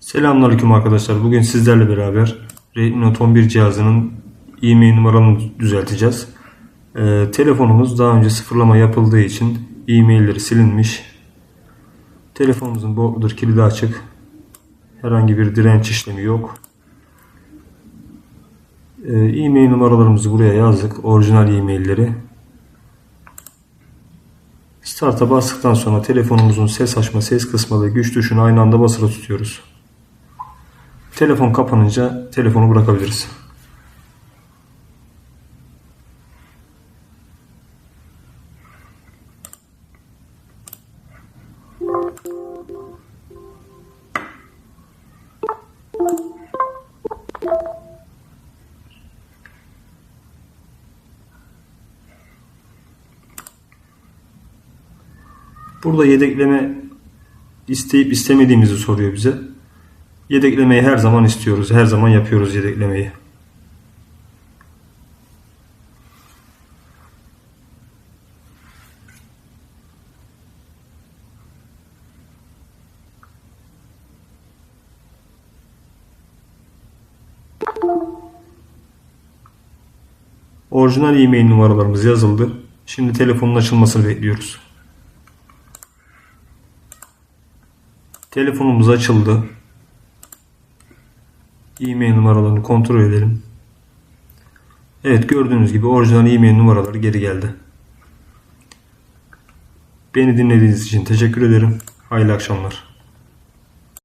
Selamünaleyküm arkadaşlar. Bugün sizlerle beraber Redmi Note 11 cihazının e-mail numaralarını düzelteceğiz. Ee, telefonumuz daha önce sıfırlama yapıldığı için e-mailleri silinmiş. Telefonumuzun bootloader kilidi açık. Herhangi bir direnç işlemi yok. Ee, e-mail numaralarımızı buraya yazdık. Orijinal e-mailleri. Start'a bastıktan sonra telefonumuzun ses açma, ses kısma ve güç tuşunu aynı anda basılı tutuyoruz. Telefon kapanınca telefonu bırakabiliriz. Burada yedekleme isteyip istemediğimizi soruyor bize. Yedeklemeyi her zaman istiyoruz. Her zaman yapıyoruz yedeklemeyi. Orijinal e-mail numaralarımız yazıldı. Şimdi telefonun açılmasını bekliyoruz. Telefonumuz açıldı. E-mail numaralarını kontrol edelim. Evet gördüğünüz gibi orijinal e-mail numaraları geri geldi. Beni dinlediğiniz için teşekkür ederim. Hayırlı akşamlar.